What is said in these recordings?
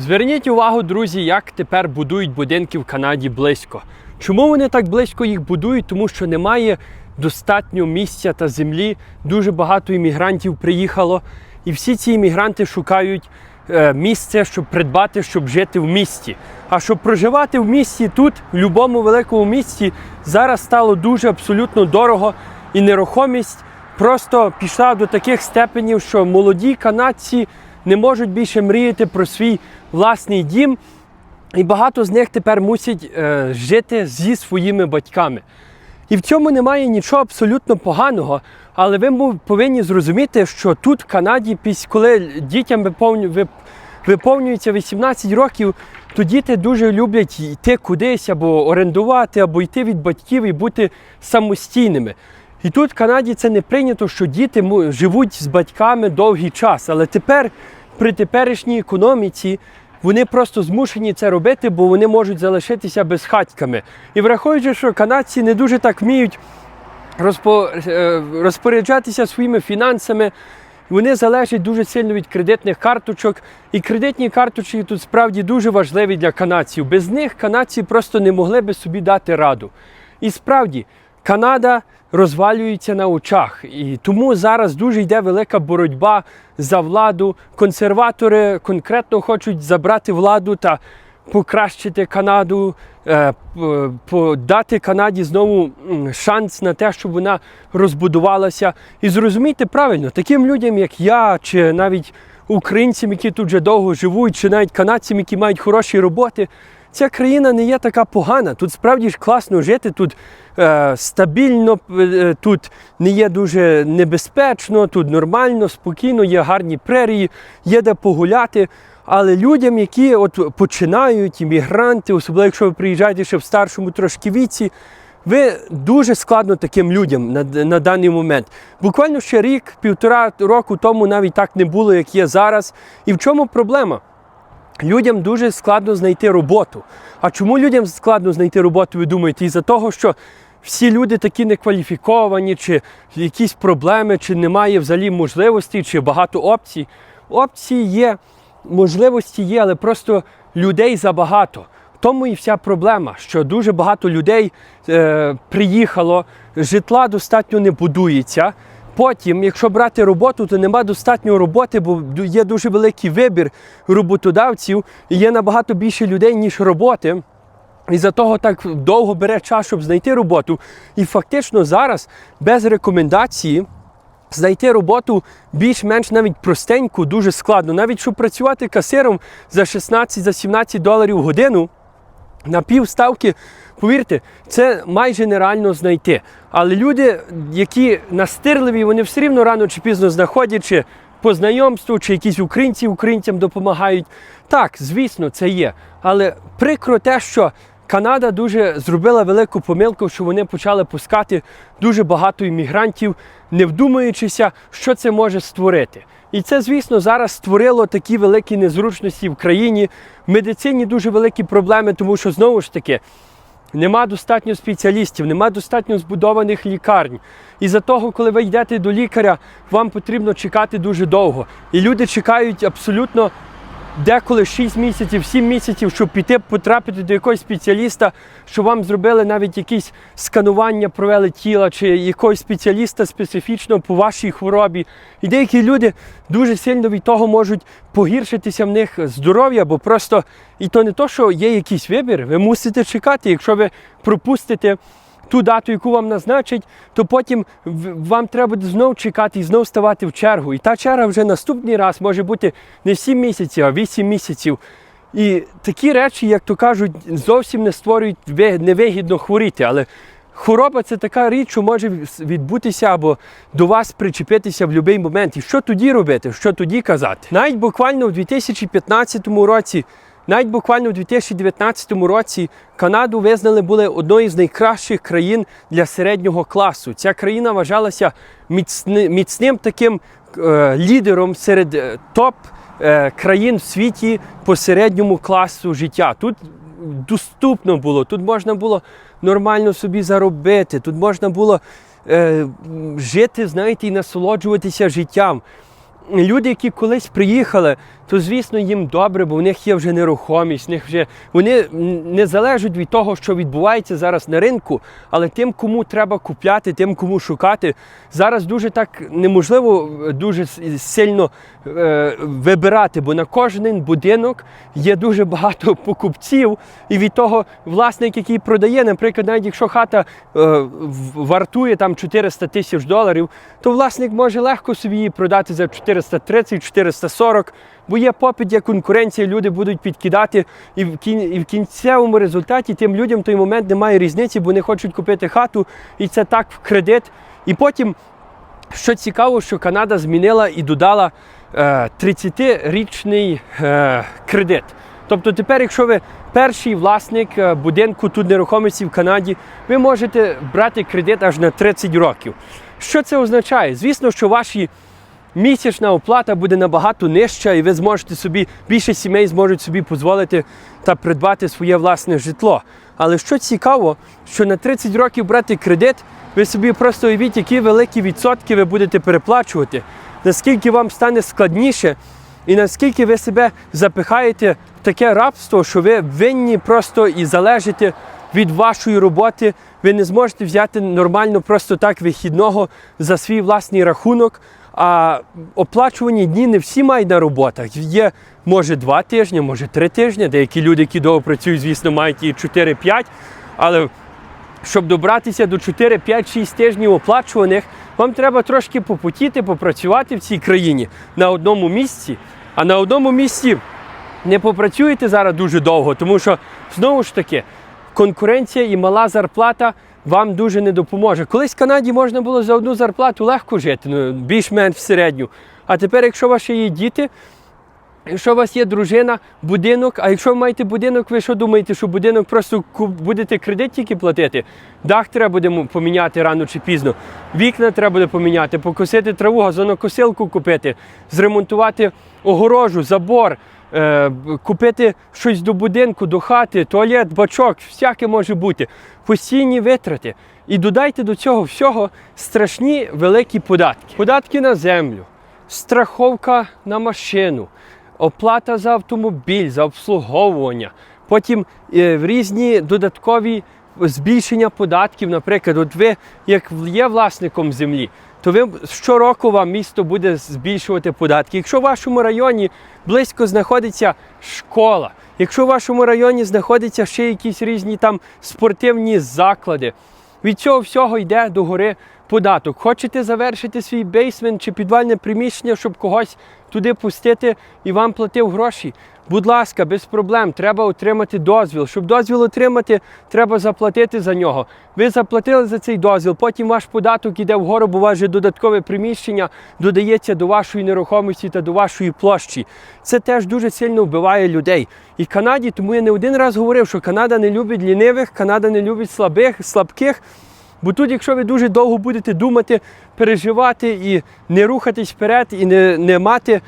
Зверніть увагу, друзі, як тепер будують будинки в Канаді близько. Чому вони так близько їх будують? Тому що немає достатньо місця та землі. Дуже багато іммігрантів приїхало, і всі ці іммігранти шукають е, місце, щоб придбати, щоб жити в місті. А щоб проживати в місті тут, в будь-якому великому місті, зараз стало дуже абсолютно дорого і нерухомість просто пішла до таких степенів, що молоді канадці не можуть більше мріяти про свій власний дім, і багато з них тепер мусять е, жити зі своїми батьками. І в цьому немає нічого абсолютно поганого, але ви повинні зрозуміти, що тут в Канаді, коли дітям виповнюється 18 років, то діти дуже люблять йти кудись або орендувати, або йти від батьків і бути самостійними. І тут в Канаді це не прийнято, що діти живуть з батьками довгий час. Але тепер, при теперішній економіці, вони просто змушені це робити, бо вони можуть залишитися безхатьками. І враховуючи, що канадці не дуже так вміють е, розпоряджатися своїми фінансами. Вони залежать дуже сильно від кредитних карточок, і кредитні карточки тут справді дуже важливі для канадців. Без них канадці просто не могли би собі дати раду. І справді, Канада розвалюється на очах, і тому зараз дуже йде велика боротьба за владу. Консерватори конкретно хочуть забрати владу та покращити Канаду, е, дати Канаді знову шанс на те, щоб вона розбудувалася. І зрозумійте правильно, таким людям, як я, чи навіть українцям, які тут вже довго живуть, чи навіть канадцям, які мають хороші роботи. Ця країна не є така погана. Тут справді ж класно жити, тут е, стабільно, е, тут не є дуже небезпечно, тут нормально, спокійно, є гарні прерії, є де погуляти. Але людям, які от починають, іммігранти, особливо якщо ви приїжджаєте ще в старшому трошки віці, ви дуже складно таким людям на, на даний момент. Буквально ще рік, півтора року тому навіть так не було, як є зараз. І в чому проблема? Людям дуже складно знайти роботу. А чому людям складно знайти роботу, ви думаєте? Із-за того, що всі люди такі некваліфіковані, чи якісь проблеми, чи немає взагалі можливостей, чи багато опцій. Опції є, можливості є, але просто людей забагато. В тому і вся проблема, що дуже багато людей е, приїхало, житла достатньо не будується. Потім, якщо брати роботу, то нема достатньо роботи, бо є дуже великий вибір роботодавців, і є набагато більше людей, ніж роботи. І за того так довго бере час, щоб знайти роботу. І фактично зараз без рекомендації знайти роботу більш-менш навіть простеньку, дуже складно. Навіть щоб працювати касиром за 16-17 доларів в годину на півставки, повірте, це майже нереально знайти. Але люди, які настирливі, вони все рівно рано чи пізно знаходять, чи по знайомству, чи якісь українці українцям допомагають. Так, звісно, це є. Але прикро те, що Канада дуже зробила велику помилку, що вони почали пускати дуже багато іммігрантів, не вдумуючися, що це може створити. І це, звісно, зараз створило такі великі незручності в країні. В медицині дуже великі проблеми, тому що знову ж таки. Нема достатньо спеціалістів, нема достатньо збудованих лікарень. І за того, коли ви йдете до лікаря, вам потрібно чекати дуже довго. І люди чекають абсолютно деколи 6 місяців, 7 місяців, щоб піти потрапити до якогось спеціаліста, щоб вам зробили навіть якісь сканування, провели тіла, чи якогось спеціаліста специфічно по вашій хворобі. І деякі люди дуже сильно від того можуть погіршитися в них здоров'я, бо просто і то не то, що є якийсь вибір, ви мусите чекати, якщо ви пропустите. Ту дату, яку вам назначать, то потім вам треба знов чекати і знов ставати в чергу. І та черга вже наступний раз може бути не 7 місяців, а 8 місяців. І такі речі, як то кажуть, зовсім не створюють невигідно хворіти. Але хвороба це така річ, що може відбутися або до вас причепитися в будь-який момент. І що тоді робити? Що тоді казати? Навіть буквально в 2015 році. Навіть буквально у 2019 році Канаду визнали були одною з найкращих країн для середнього класу. Ця країна вважалася міцни, міцним таким е, лідером серед е, топ е, країн в світі по середньому класу життя. Тут доступно було, тут можна було нормально собі заробити, тут можна було е, жити, знаєте, і насолоджуватися життям люди, які колись приїхали, то звісно їм добре, бо в них є вже нерухомість, в них вже вони не залежать від того, що відбувається зараз на ринку, але тим, кому треба купляти, тим, кому шукати, зараз дуже так неможливо е, дуже сильно е, вибирати, бо на кожен будинок є дуже багато покупців, і від того власник, який продає, наприклад, навіть якщо хата е, вартує там 400 тисяч доларів, то власник може легко собі її продати за 430-440, бо є попит, є конкуренція, люди будуть підкидати, і в, кін, і в кінцевому результаті тим людям в той момент немає різниці, бо вони хочуть купити хату, і це так в кредит. І потім, що цікаво, що Канада змінила і додала е, 30-річний е, кредит. Тобто тепер, якщо ви перший власник е, будинку тут нерухомості в Канаді, ви можете брати кредит аж на 30 років. Що це означає? Звісно, що ваші місячна оплата буде набагато нижча, і ви зможете собі, більше сімей зможуть собі дозволити та придбати своє власне житло. Але що цікаво, що на 30 років брати кредит, ви собі просто уявіть, які великі відсотки ви будете переплачувати, наскільки вам стане складніше, і наскільки ви себе запихаєте в таке рабство, що ви винні просто і залежите від вашої роботи. Ви не зможете взяти нормально просто так вихідного за свій власний рахунок. А оплачувані дні не всі мають на роботах. Є може два тижні, може три тижні. Деякі люди, які довго працюють, звісно, мають і 4-5. Але щоб добратися до 4, 5, 6 тижнів оплачуваних, вам треба трошки попотіти, попрацювати в цій країні на одному місці. А на одному місці не попрацюєте зараз дуже довго, тому що знову ж таки конкуренція і мала зарплата вам дуже не допоможе. Колись в Канаді можна було за одну зарплату легко жити, ну, більш-менш в середню. А тепер, якщо вас є діти, Якщо у вас є дружина, будинок, а якщо ви маєте будинок, ви що думаєте, що будинок просто будете кредит тільки платити? Дах треба буде поміняти рано чи пізно. Вікна треба буде поміняти, покосити траву, газонокосилку купити, зремонтувати огорожу, забор, е, купити щось до будинку, до хати, туалет, бачок, всяке може бути. Постійні витрати. І додайте до цього всього страшні великі податки. Податки на землю, страховка на машину оплата за автомобіль, за обслуговування, потім е, різні додаткові збільшення податків. Наприклад, от ви як є власником землі, то ви щороку вам місто буде збільшувати податки. Якщо в вашому районі близько знаходиться школа, якщо в вашому районі знаходяться ще якісь різні там спортивні заклади, від цього всього йде до гори податок. Хочете завершити свій бейсмент чи підвальне приміщення, щоб когось туди пустити і вам платив гроші? Будь ласка, без проблем. Треба отримати дозвіл. Щоб дозвіл отримати, треба заплатити за нього. Ви заплатили за цей дозвіл, потім ваш податок іде вгору, бо вже додаткове приміщення додається до вашої нерухомості та до вашої площі. Це теж дуже сильно вбиває людей. І Канаді, тому я не один раз говорив, що Канада не любить лінивих, Канада не любить слабих, слабких. Бо тут, якщо ви дуже довго будете думати, переживати і не рухатись вперед, і не, не мати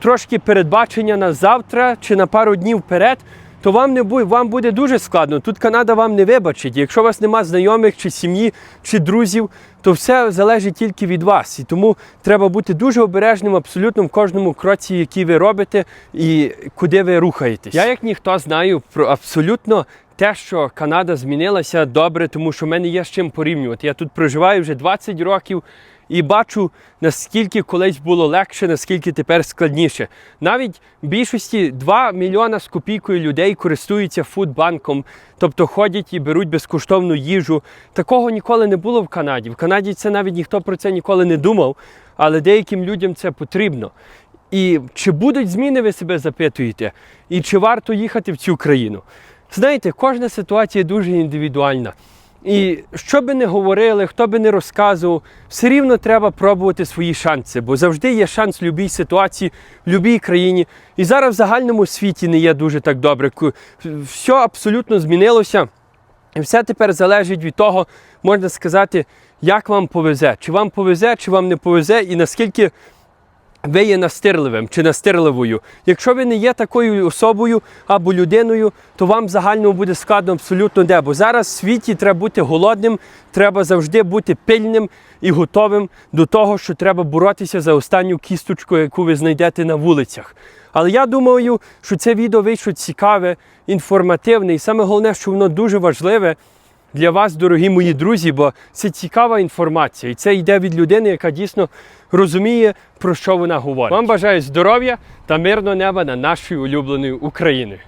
трошки передбачення на завтра чи на пару днів вперед, то вам не буде, вам буде дуже складно. Тут Канада вам не вибачить. Якщо у вас нема знайомих, чи сім'ї, чи друзів, то все залежить тільки від вас. І тому треба бути дуже обережним абсолютно в кожному кроці, який ви робите, і куди ви рухаєтесь. Я як ніхто знаю про абсолютно те, що Канада змінилася добре, тому що в мене є з чим порівнювати. Я тут проживаю вже 20 років і бачу, наскільки колись було легше, наскільки тепер складніше. Навіть в більшості 2 мільйона з копійкою людей користуються фудбанком, тобто ходять і беруть безкоштовну їжу. Такого ніколи не було в Канаді. В Канаді це навіть ніхто про це ніколи не думав, але деяким людям це потрібно. І чи будуть зміни, ви себе запитуєте, і чи варто їхати в цю країну? Знаєте, кожна ситуація дуже індивідуальна. І що би не говорили, хто би не розказував, все рівно треба пробувати свої шанси, бо завжди є шанс в будь-якій ситуації, в будь-якій країні. І зараз в загальному світі не є дуже так добре. Все абсолютно змінилося. І все тепер залежить від того, можна сказати, як вам повезе. Чи вам повезе, чи вам не повезе, і наскільки ви є настирливим чи настирливою. Якщо ви не є такою особою або людиною, то вам в загальному буде складно абсолютно де. Бо зараз в світі треба бути голодним, треба завжди бути пильним і готовим до того, що треба боротися за останню кісточку, яку ви знайдете на вулицях. Але я думаю, що це відео вийшло цікаве, інформативне, і саме головне, що воно дуже важливе для вас, дорогі мої друзі, бо це цікава інформація, і це йде від людини, яка дійсно розуміє, про що вона говорить. Вам бажаю здоров'я та мирного неба на нашої улюбленої України.